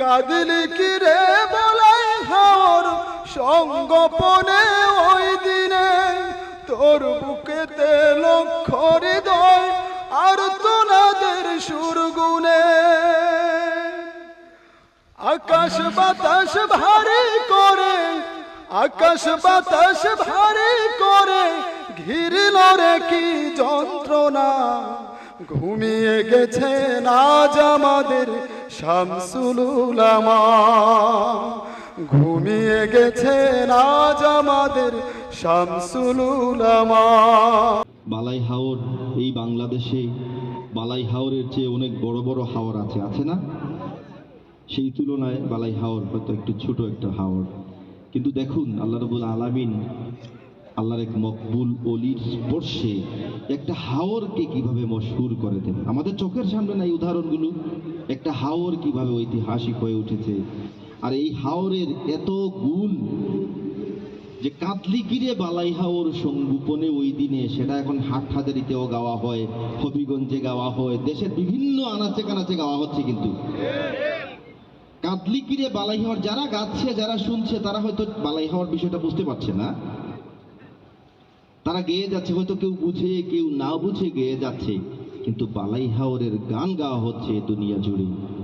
কাঁদলি কি রে বলাই হাওর? সঙ্গপনে ওই দিনে তোর বুকেতে লক্ষ হৃদয় আর তোনাদের সুরগুনে আকাশ বাতাস ভারী করে, আকাশ বাতাস ভারী করে, ঘিরল রে কি যন্ত্রণা? ঘুমিয়ে গেছে আজ আমাদের শামসুলুলামা ঘুমিয়ে গেছে আজ আমাদের শামসুলুলামা বালাই হাওর এই বাংলাদেশে বালাই হাওরের চেয়ে অনেক বড় বড় হাওর আছে আছে না? সেই তুলনায় বালাই হাওর হয়তো একটু ছোট একটা হাওর। কিন্তু দেখুন, আল্লাহ রবুল আলামিন আল্লাহর এক মকবুল অলির স্পর্শে একটা হাওরকে কীভাবে মশহুর করে দেন আমাদের চোখের সামনে নাই উদাহরণগুলো। একটা হাওর কীভাবে ঐতিহাসিক হয়ে উঠেছে? আর এই হাওরের এত গুণ যে কাতলি গিরে বালাই হাওর সংগোপনে ওই দিনে, সেটা এখন হাট হাজারিতেও গাওয়া হয়, হবিগঞ্জে গাওয়া হয়, দেশের বিভিন্ন আনাচে কানাচে গাওয়া হচ্ছে কিন্তু। কাতলি কিরে বালাই হাওয়ার যারা গাচ্ছে, যারা শুনছে, তারা হয়তো বালাই হাওয়ার বিষয়টা বুঝতে পারছে না। তারা গেয়ে যাচ্ছে, হয়তো কেউ বুঝে, কেউ না বুঝে গেয়ে যাচ্ছে। কিন্তু বালাই হাওরের গান গাওয়া হচ্ছে দুনিয়া জুড়ে।